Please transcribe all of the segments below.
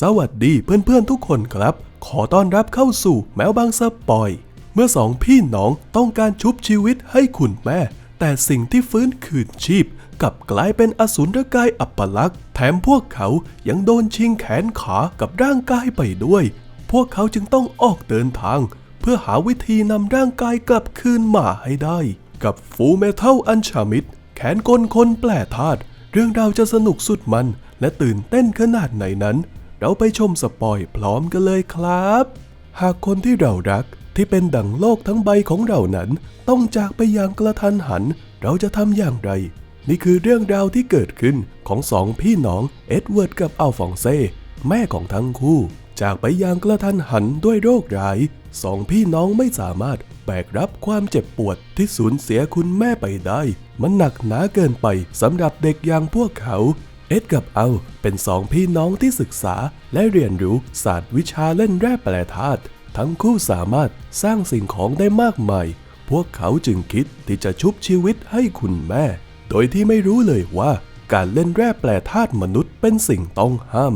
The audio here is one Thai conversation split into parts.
สวัสดีเพื่อนๆทุกคนครับ ขอต้อนรับเข้าสู่แมวบางสปอย เมื่อสองพี่น้องต้องการชุบชีวิตให้คุณแม่ แต่สิ่งที่ฟื้นคืนชีพกับกลายเป็นอสูรกายอัปลักษณ์แถมพวกเขายังโดนชิงแขนขากับร่างกายไปด้วย พวกเขาจึงต้องออกเดินทาง เพื่อหาวิธีนำร่างกายกลับคืนมาให้ได้ กับฟูเมทัลอันชามิดแขนกลคนแปลธาตุเรื่องราวจะสนุกสุดมันและตื่นเต้นขนาดไหนนั้น เราไปชมสปอยพร้อมกันเลยครับ หากคนที่เรารักที่เป็นดั่งโลกทั้งใบของเรานั้น ต้องจากไปอย่างกระทันหัน เราจะทำอย่างไร นี่คือเรื่องราวที่เกิดขึ้นของสองพี่น้องเอ็ดเวิร์ดกับอัลฟองเซ่แม่ของทั้งคู่ จากไปอย่างกระทันหันด้วยโรคร้ายสองพี่น้องไม่สามารถแบกรับความเจ็บปวดที่สูญเสียคุณแม่ไปได้ มันหนักหนาเกินไปสำหรับเด็กอย่างพวกเขา เอ็ดกับเอาเป็นสองพี่น้องที่ศึกษาและเรียนรู้ศาสตร์วิชาเล่นแร่แปรธาตุทั้งคู่สามารถสร้างสิ่งของได้มากมาย พวกเขาจึงคิดที่จะชุบชีวิตให้คุณแม่ โดยที่ไม่รู้เลยว่า การเล่นแร่แปรธาตุมนุษย์เป็นสิ่งต้องห้าม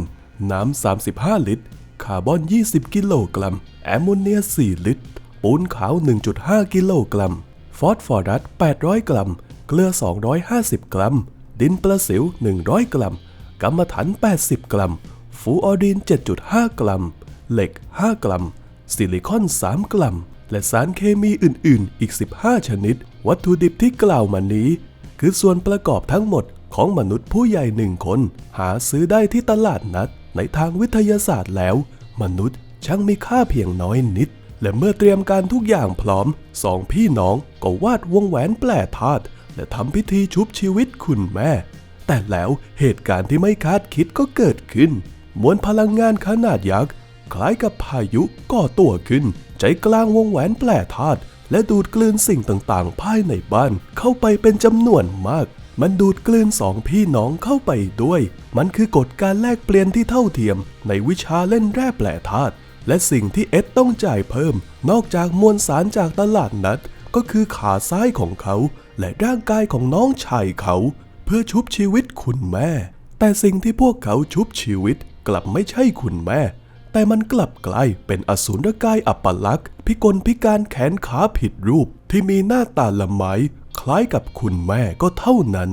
น้ำ 35 ลิตร คาร์บอน 20 กิโลกรัม แอมโมเนีย 4 ลิตร ปูนขาว 1.5 กิโลกรัม ฟอสฟอรัส 800 กรัม เกลือ 250 กรัม ดินประสิว 100 กรัมกัมมันถัน80 กรัม ฟูออรีน7.5 กรัม เหล็ก 5 กรัม ซิลิคอน 3 กรัม และสารเคมีอื่น ๆ อีก 15 ชนิด วัตถุดิบที่กล่าวมานี้ คือส่วนประกอบทั้งหมดของมนุษย์ผู้ใหญ่หนึ่งคน หาซื้อได้ที่ตลาดนัด ในทางวิทยาศาสตร์แล้ว มนุษย์ช่างมีค่าเพียงน้อยนิด และเมื่อเตรียมการทุกอย่างพร้อม สองพี่น้องก็วาดวงแหวนแปลธาตุ และทำพิธีชุบชีวิตคุณแม่ แต่แล้วเหตุการณ์ที่ไม่คาดคิดก็เกิดขึ้น มวลพลังงานขนาดยักษ์ คล้ายกับพายุก่อตัวขึ้น ใจกลางวงแหวนแปลธาตุและดูดกลืนสิ่งต่างๆ ภายในบ้านเข้าไปเป็นจำนวนมาก มันดูดกลืนสองพี่น้องเข้าไปด้วย มันคือกฎการแลกเปลี่ยนที่เท่าเทียม ในวิชาเล่นแร่แปลธาตุ และสิ่งที่เอ็ดต้องจ่ายเพิ่ม นอกจากมวลสารจากตลาดนัด ก็คือขาซ้ายของเขา และร่างกายของน้องชายเขา เพื่อชุบชีวิตคุณแม่ แต่สิ่งที่พวกเขาชุบชีวิตกลับไม่ใช่คุณแม่ แต่มันกลับกลายเป็นอสูรกายอัปลักษณ์พิกลพิการแขนขาผิดรูปที่มีหน้าตาละไมคล้ายกับคุณแม่ก็เท่านั้น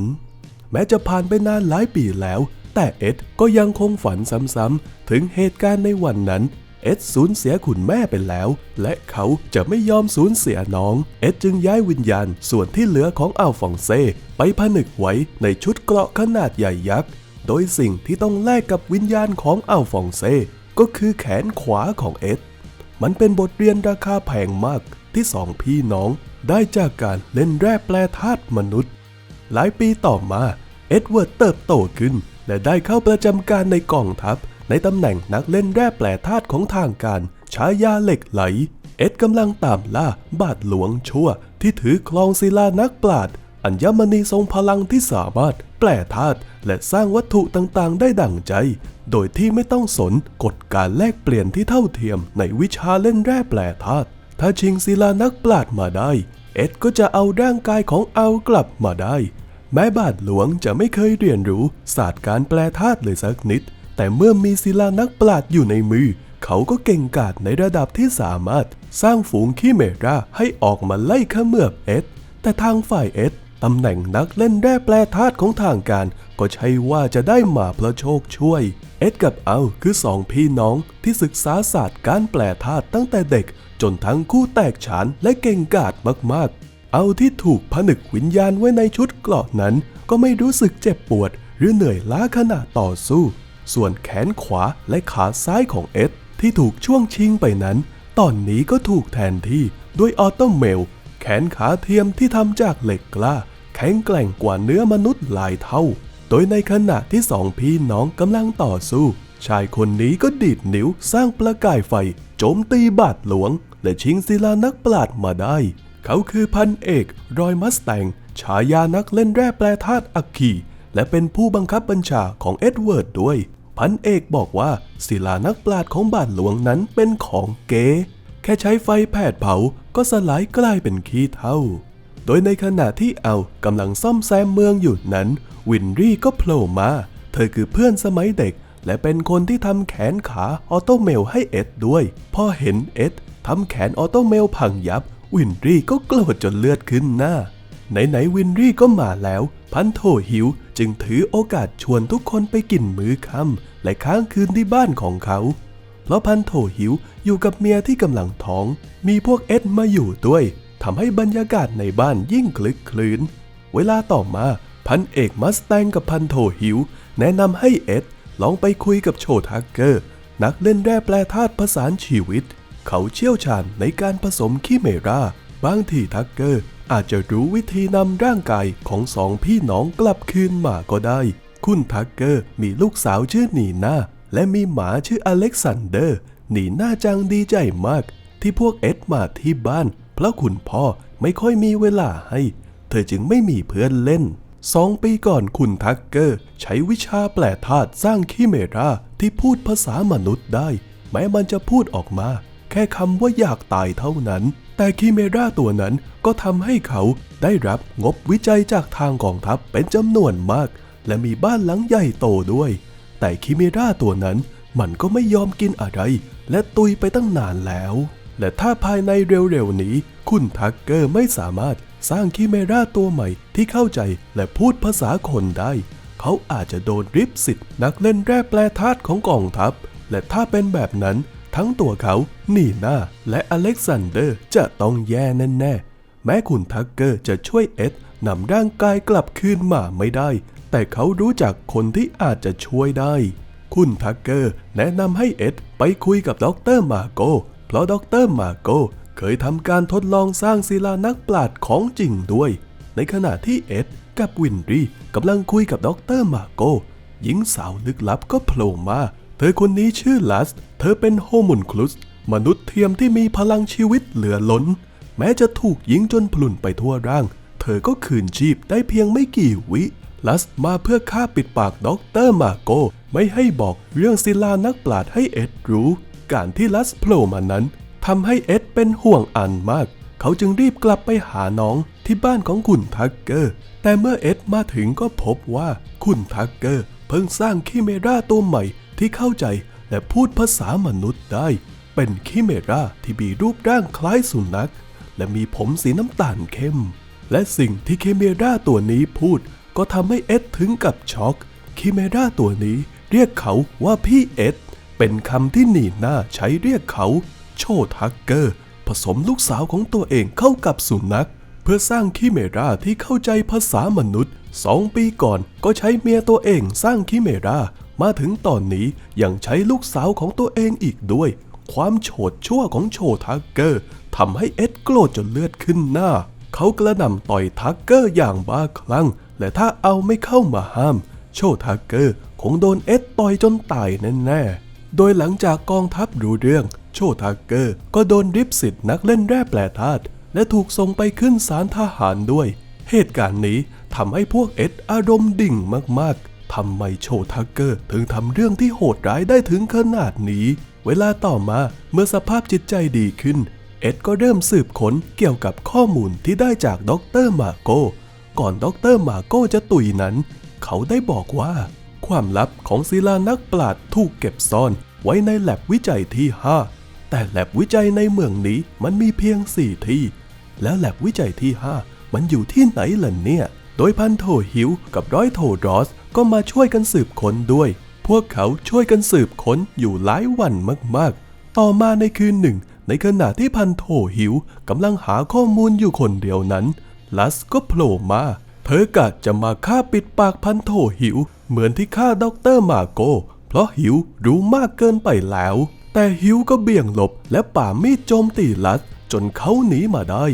แม้จะผ่านไปนานหลายปีแล้ว แต่เอ็ดก็ยังคงฝันซ้ำๆถึงเหตุการณ์ในวันนั้น เอ็ดสูญเสียคุณแม่ไปแล้ว และเขาจะไม่ยอมสูญเสียน้อง เอ็ดจึงย้ายวิญญาณส่วนที่เหลือของอัลฟองเซ ไปผนึกไว้ในชุดเกราะขนาดใหญ่ยักษ์ โดยสิ่งที่ต้องแลกกับวิญญาณของอัลฟองเซ ก็คือแขนขวาของเอ็ด มันเป็นบทเรียนราคาแพงมากที่สองพี่น้องได้จากการเล่นแร่แปรธาตุมนุษย์ หลายปีต่อมา เอ็ดเวิร์ดเติบโตขึ้น และได้เข้าประจำการในกองทัพ ในตำแหน่งนักเล่นแร่แปรธาตุของทางการฉายาเหล็กไหล เอ็ดกำลังตามล่าบาทหลวงชั่ว ที่ถือคลองศิลานักปราดอัญมณีทรงพลังที่สามารถแปลธาตุและสร้างวัตถุต่างๆ ได้ดั่งใจ โดยที่ไม่ต้องสนกฎการแลกเปลี่ยนที่เท่าเทียมในวิชาเล่นแร่แปลธาตุถ้าชิงศิลานักปราดมาได้ เอ็ดก็จะเอาร่างกายของเอากลับมาได้ แม้บาทหลวงจะไม่เคยเรียนรู้ศาสตร์การแปลธาตุเลยสักนิด แต่เมื่อมีศิลานักปราดอยู่ในมือ เขาก็เก่งกาจในระดับที่สามารถสร้างฝูงขี้เมราให้ออกมาไล่ขมือบเอ็ด แต่ทางฝ่ายเอ็ดตำแหน่งนักเล่นแร่แปรธาตุของทางการ ก็ใช่ว่าจะได้มาเพราะโชคช่วย เอ็ดกับเอาคือสองพี่น้องที่ศึกษาศาสตร์การแปลธาตุตั้งแต่เด็ก จนทั้งคู่แตกฉานและเก่งกาจมากๆ เอาที่ถูกผนึกวิญญาณไว้ในชุดเกราะนั้น ก็ไม่รู้สึกเจ็บปวด หรือเหนื่อยล้าขณะต่อสู้ ส่วนแขนขวาและขาซ้ายของเอ็ดที่ถูกช่วงชิงไปนั้น ตอนนี้ก็ถูกแทนที่ด้วยออโตเมล แขนขาเทียมที่ทำจากเหล็กกล้า แข็งแกร่งกว่าเนื้อมนุษย์หลายเท่า โดยในขณะที่สองพี่น้องกำลังต่อสู้ ชายคนนี้ก็ดีดนิ้วสร้างประกายไฟ โจมตีบาทหลวง และชิงศิลานักปราดมาได้ เขาคือพันเอก รอยมัสแตง ฉายานักเล่นแร่แปรธาตุอัคคีและเป็นผู้บังคับบัญชาของเอ็ดเวิร์ดด้วย พันเอกบอกว่าศิลานักปราดของบาทหลวงนั้นเป็นของเก๋แค่ใช้ไฟแผดเผาก็สลายกลายเป็นขี้เถ้า โดยในขณะที่เอากำลังซ่อมแซมเมืองอยู่นั้น วินรี่ก็โผล่มา เธอคือเพื่อนสมัยเด็ก และเป็นคนที่ทำแขนขาออโตเมลให้เอ็ดด้วย พอเห็นเอ็ดทำแขนออโตเมลพังยับ วินรี่ก็โกรธจนเลือดขึ้นหน้าไหนๆวินรี่ก็มาแล้ว พันโทหิว จึงถือโอกาสชวนทุกคนไปกินมื้อค่ำและค้างคืนที่บ้านของเขา เพราะพันโถหิวอยู่กับเมียที่กำลังท้อง มีพวกเอ็ดมาอยู่ด้วยทำให้บรรยากาศในบ้านยิ่งคลึกคลื้น เวลาต่อมาพันเอกมัสแตงกับพันโถหิว แนะนำให้เอ็ดลองไปคุยกับโชทักเกอร์ นักเล่นแร่แปลธาตุผสานชีวิต เขาเชี่ยวชาญในการผสมคิเมราบางทีทักเกอร์ อาจจะรู้วิธีนำร่างกายของสองพี่น้องกลับคืนมาก็ได้ คุณทักเกอร์มีลูกสาวชื่อนีนาและมีหมาชื่ออเล็กซานเดอร์นีนาจังดีใจมาก ที่พวกเอ็ดมาที่บ้าน เพราะคุณพ่อไม่ค่อยมีเวลาให้ เธอจึงไม่มีเพื่อนเล่นสองปีก่อนคุณทักเกอร์ ใช้วิชาแปลธาตุสร้างคิเมราที่พูดภาษามนุษย์ได้ แม้มันจะพูดออกมา แค่คำว่าอยากตายเท่านั้น แต่คิเมราตัวนั้นก็ทำให้เขาได้รับงบวิจัยจากทางกองทัพเป็นจำนวนมาก และมีบ้านหลังใหญ่โตด้วย แต่คิเมราตัวนั้นมันก็ไม่ยอมกินอะไร และตุยไปตั้งนานแล้ว และถ้าภายในเร็วๆนี้ คุณทักเกอร์ไม่สามารถสร้างคิเมราตัวใหม่ที่เข้าใจและพูดภาษาคนได้ เขาอาจจะโดนริบสิทธิ์นักเล่นแร่แปลธาตุของกองทัพ และถ้าเป็นแบบนั้น ทั้งตัวเขา นีน่า และอเล็กซานเดอร์จะต้องแย่แน่ๆ แม้คุณทักเกอร์จะช่วยเอ็ดนำร่างกายกลับคืนมาไม่ได้ แต่เขารู้จักคนที่อาจจะช่วยได้ คุณทักเกอร์แนะนำให้เอ็ดไปคุยกับด็อกเตอร์มาโก เพราะด็อกเตอร์มาโกเคยทำการทดลองสร้างศิลานักปราชญ์ของจริงด้วย ในขณะที่เอ็ดกับวินรีกำลังคุยกับด็อกเตอร์มาโกหญิงสาวลึกลับก็โผล่มา เธอคนนี้ชื่อลัส เธอเป็นโฮมุนคลุส มนุษย์เทียมที่มีพลังชีวิตเหลือล้น แม้จะถูกยิงจนพลุนไปทั่วร่าง เธอก็คืนชีพได้เพียงไม่กี่วิลัสมาเพื่อฆ่าปิดปากด็อกเตอร์มาโก ไม่ให้บอกเรื่องศิลานักปราชญ์ให้เอ็ดรู้ การที่ลัสโผล่มานั้นทำให้เอ็ดเป็นห่วงอันมาก เขาจึงรีบกลับไปหาน้องที่บ้านของคุณทักเกอร์ แต่เมื่อเอ็ดมาถึงก็พบว่าคุณทักเกอร์ เพิ่งสร้างคิเมราตัวใหม่ ที่เข้าใจและพูดภาษามนุษย์ได้ เป็นคิเมราที่มีรูปร่างคล้ายสุนัข และมีผมสีน้ำตาลเข้ม และสิ่งที่คิเมราตัวนี้พูด ก็ทำให้เอ็ดถึงกับช็อกคิเมราตัวนี้เรียกเขาว่าพี่เอ็ด เป็นคำที่หนีหน่าใช้เรียกเขาโชทักเกอร์ ผสมลูกสาวของตัวเองเข้ากับสุนัข เพื่อสร้างคิเมราที่เข้าใจภาษามนุษย์สองปีก่อนก็ใช้เมียตัวเองสร้างคิเมรา มาถึงตอนนี้ยังใช้ลูกสาวของตัวเองอีกด้วย ความโฉดชั่วของโชทักเกอร์ทำให้เอ็ดโกรธจนเลือดขึ้นหน้า เขากระหน่ำต่อยทักเกอร์อย่างบ้าคลั่ง และถ้าเอาไม่เข้ามาห้าม โชทักเกอร์คงโดนเอ็ดต่อยจนตายแน่ๆ โดยหลังจากกองทัพรู้เรื่อง โชทักเกอร์ก็โดนริบสิทธิ์นักเล่นแร่แปลธาตุและถูกส่งไปขึ้นศาลทหารด้วย เหตุการณ์นี้ทำให้พวกเอ็ดอารมณ์ดิ่งมากๆ ทำไมโชทักเกอร์ถึงทำเรื่องที่โหดร้ายได้ถึงขนาดนี้ เวลาต่อมาเมื่อสภาพจิตใจดีขึ้น เอ็ดก็เริ่มสืบค้นเกี่ยวกับข้อมูลที่ได้จากด็อกเตอร์มาโกก่อนด็อกเตอร์มาโกจะตุยนั้น เขาได้บอกว่า ความลับของศิลานักปราชญ์ถูกเก็บซ่อนไว้ในแลบวิจัยที่ 5 แต่แลบวิจัยในเมืองนี้มันมีเพียง 4 ที่ แล้วแลบวิจัยที่ 5 มันอยู่ที่ไหนล่ะเนี่ย โดยพันโทหิวกับร้อยโทรอสก็มาช่วยกันสืบค้นด้วย พวกเขาช่วยกันสืบค้นอยู่หลายวันมากๆ ต่อมาในคืนหนึ่ง ในขณะที่พันโทหิวกำลังหาข้อมูลอยู่คนเดียวนั้น ลัสก็โผล่มา เธอกะจะมาฆ่าปิดปากพันโทหิว เหมือนที่ฆ่าด็อกเตอร์มาโก เพราะหิวรู้มากเกินไปแล้ว แต่หิวก็เบี่ยงหลบและป่ามีดโจมตีลัสจนเขาหนีมาได้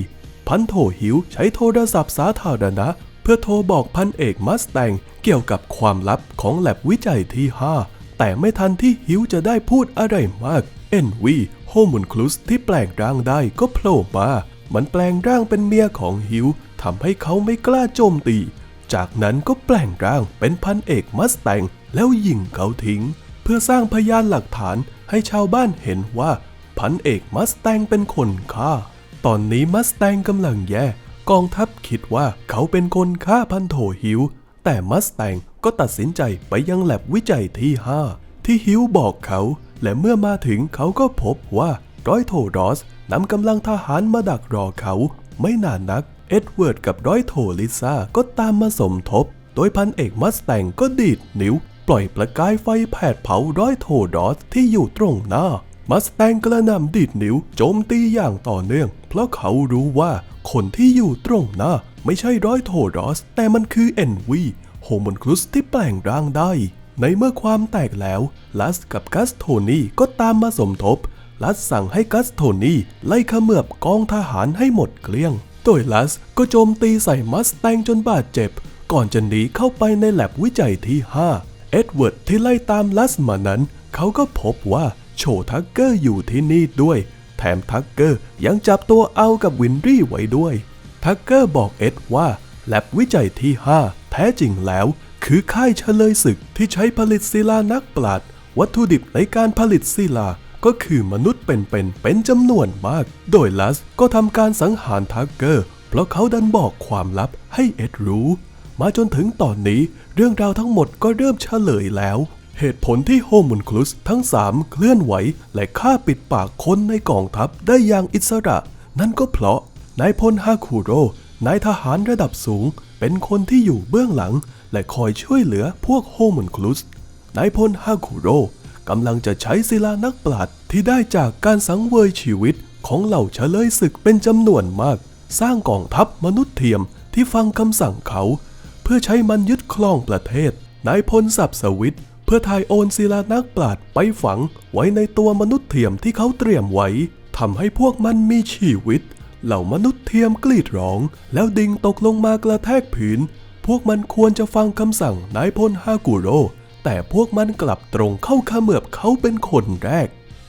พันโทหิวใช้โทรศัพท์สาธารณะ เพื่อโทรบอกพันเอกมัสแตงเกี่ยวกับความลับของแลบวิจัยที่ 5 แต่ไม่ทันที่หิวจะได้พูดอะไรมากเอ็นวีโฮมุนคลุสที่แปลงร่างได้ก็โผล่มา มันแปลงร่างเป็นเมียของหิวทำให้เขาไม่กล้าโจมตี จากนั้นก็แปลงร่างเป็นพันเอกมัสแตงแล้วยิงเขาทิ้ง เพื่อสร้างพยานหลักฐานให้ชาวบ้านเห็นว่า พันเอกมัสแตงเป็นคนฆ่า ตอนนี้มัสแตงกำลังแย่ กองทัพคิดว่าเขาเป็นคนฆ่าพันโถหิว แต่มัสแตงก็ตัดสินใจไปยังแลบวิจัยที่ 5 ที่ฮิวบอกเขา และเมื่อมาถึงเขาก็พบว่าร้อยโทรอสนำกำลังทหารมาดักรอเขา ไม่นานนัก เอ็ดเวิร์ดกับร้อยโทลิซ่าก็ตามมาสมทบ โดยพันเอกมัสแตงก็ดีดนิ้ว ปล่อยประกายไฟแผดเผาร้อยโทรอสที่อยู่ตรงหน้า มัสแตงกระนำดีดนิ้วโจมตีอย่างต่อเนื่อง เพราะเขารู้ว่าคนที่อยู่ตรงหน้าไม่ใช่ร้อยโทรอส แต่มันคือเอ็นวีโฮมอนคลุสที่แปลงร่างได้ ในเมื่อความแตกแล้ว ลัสกับกัสโทนี่ก็ตามมาสมทบ ลัสสั่งให้กัสโทนี่ไล่ขมือบกองทหารให้หมดเกลี้ยง โดยลัสก็โจมตีใส่มัสแตงจนบาดเจ็บ ก่อนจะหนีเข้าไปในแลบวิจัยที่ 5 เอ็ดเวิร์ดที่ไล่ตามลัสมานั้น เขาก็พบว่า โชทักเกอร์อยู่ที่นี่ด้วย แถมทักเกอร์ยังจับตัวเอากับวินรี่ไว้ด้วย ทักเกอร์บอกเอ็ดว่าแลบวิจัยที่ 5 แท้จริงแล้ว คือค่ายเฉลยศึกที่ใช้ผลิตศิลานักปราชญ์วัตถุดิบในการผลิตศิลาก็คือมนุษย์เป็นเป็นเป็นจำนวนมาก โดยลัสก็ทำการสังหารทักเกอร์ เพราะเขาดันบอกความลับให้เอ็ดรู้ มาจนถึงตอนนี้เรื่องราวทั้งหมดก็เริ่มเฉลยแล้ว เหตุผลที่โฮมุนคลุสทั้งสามเคลื่อนไหว และฆ่าปิดปากคนในกองทัพได้อย่างอิสระ นั่นก็เพราะนายพลฮาคุโรนายทหารระดับสูง เป็นคนที่อยู่เบื้องหลัง และคอยช่วยเหลือพวกโฮมุนคลุสนายพลฮาคุโรกำลังจะใช้ศิลานักปราชญ์ที่ได้จากการสังเวยชีวิตของเหล่าเฉลยศึกเป็นจำนวนมาก สร้างกองทัพมนุษย์เทียมที่ฟังคำสั่งเขา เพื่อใช้มันยึดครองประเทศนายพลสับสวิต พื่อถ่ายโอนศิลานักปราชญ์ไปฝังไว้ในตัวมนุษย์เทียมที่เขาเตรียมไว้ทำให้พวกมันมีชีวิต เหล่ามนุษย์เทียมกรีดร้อง แล้วดิ่งตกลงมากระแทกผืน พวกมันควรจะฟังคำสั่งนายพลฮากุโร แต่พวกมันกลับตรงเข้าเขมือบเขาเป็นคนแรก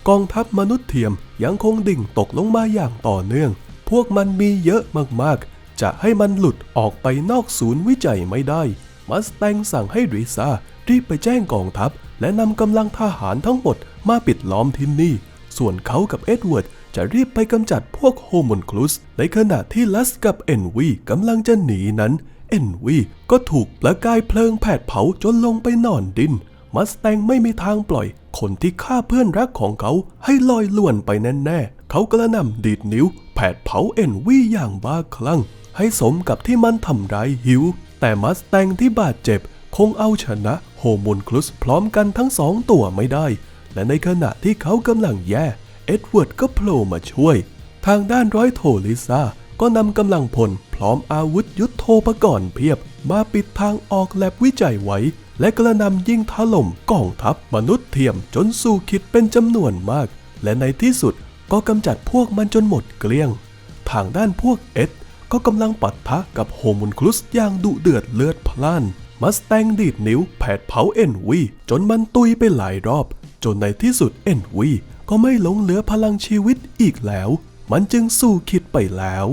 กองทัพมนุษย์เทียมยังคงดิ่งตกลงมาอย่างต่อเนื่อง พวกมันมีเยอะมากๆ จะให้มันหลุดออกไปนอกศูนย์วิจัยไม่ได้ มัสแตงสั่งให้ริซา รีบไปแจ้งกองทัพ และนำกำลังทหารทั้งหมดมาปิดล้อมที่นี่ ส่วนเขากับเอ็ดเวิร์ดจะรีบไปกำจัดพวกโฮมอนคลุส ในขณะที่ลัสกับเอ็นวีกำลังจะหนีนั้น เอ็นวีก็ถูกประกายเพลิงแผดเผาจนลงไปนอนดิน มัสแตงไม่มีทางปล่อย คนที่ฆ่าเพื่อนรักของเขาให้ลอยล่วนไปแน่ๆ เขากระนำดีดนิ้ว แผดเผาเอ็นวีอย่างบ้าคลั่ง ให้สมกับที่มันทำร้ายฮิว แต่มัสแตงที่บาดเจ็บคงเอาชนะ โฮมูนคลุสพร้อมกันทั้งสองตัวไม่ได้ และในขณะที่เขากำลังแย่ เอ็ดเวิร์ดก็โผล่มาช่วย ทางด้านร้อยโทลิซ่าก็นำกำลังพลพร้อมอาวุธยุทโธปกรณ์เพียบ มาปิดทางออกแลบวิจัยไว้ และกระนำยิงถล่มกองทัพมนุษย์เทียมจนสู่คิดเป็นจำนวนมาก และในที่สุดก็กำจัดพวกมันจนหมดเกลี้ยง ทางด้านพวกเอ็ดก็กำลังปัดทะกับโฮมุนคลุสอย่างดุเดือดเลือดพล่าน มัสแตงดีดนิ้วแผดเผาเอ็นวีจนมันตุยไปหลายรอบ จนในที่สุดเอ็นวีก็ไม่หลงเหลือพลังชีวิตอีกแล้ว มันจึงสู้คิดไปแล้ว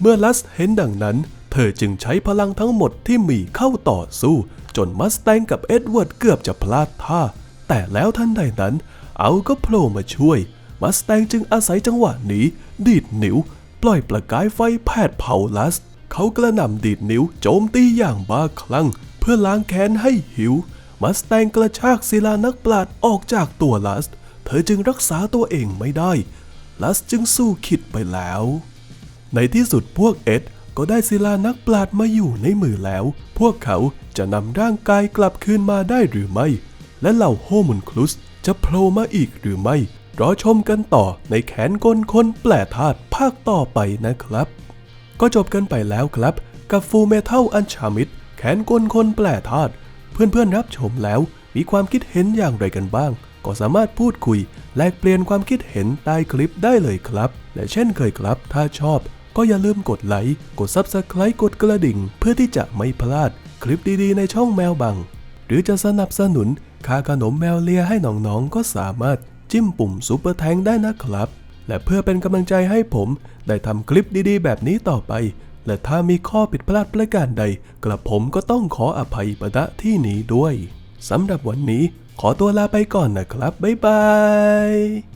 เมื่อลัสเห็นดังนั้น เธอจึงใช้พลังทั้งหมดที่มีเข้าต่อสู้ จนมัสแตงกับเอ็ดเวิร์ดเกือบจะพลาดท่า แต่แล้วทันใดนั้น เอาก็โผล่มาช่วย มัสแตงจึงอาศัยจังหวะนี้ ดีดนิ้ว ปล่อยประกายไฟแผดเผาลัส เขากระหน่ำดีดนิ้วโจมตีอย่างบ้าคลั่ง เพื่อล้างแค้นให้หิว มัสแตงกระชากศิลานักปราดออกจากตัวลัส เธอจึงรักษาตัวเองไม่ได้ ลัสจึงสู้ขิดไปแล้ว ในที่สุดพวกเอ็ดก็ได้ศิลานักปราดมาอยู่ในมือแล้ว พวกเขาจะนำร่างกายกลับคืนมาได้หรือไม่ และเหล่าโฮมุนคลุสจะโผล่มาอีกหรือไม่ รอชมกันต่อในแขนกลคนแปลธาตุภาคต่อไปนะครับ ก็จบกันไปแล้วครับ กับฟูเมทัลอันชามิด แขนกลคนแปลธาตุเพื่อนๆรับชมแล้วมีความคิดเห็นอย่างไรกันบ้าง ก็สามารถพูดคุย แลกเปลี่ยนความคิดเห็นใต้คลิปได้เลยครับ และเช่นเคยครับ ถ้าชอบ ก็อย่าลืมกดไลค์กด Subscribe กดกระดิ่ง เพื่อที่จะไม่พลาดคลิปดีๆ ในช่องแมวบัง หรือจะสนับสนุนค่าขนมแมวเลียให้น้องๆก็สามารถจิ้มปุ่มซุปเปอร์แทงได้นะครับ และเพื่อเป็นกำลังใจให้ผม ได้ทำคลิปดีๆ แบบนี้ต่อไป และถ้ามีข้อผิดพลาดประการใด กระผมก็ต้องขออภัยประณที่นี้ด้วยสำหรับวันนี้ขอตัวลาไปก่อนนะครับ บ๊ายบาย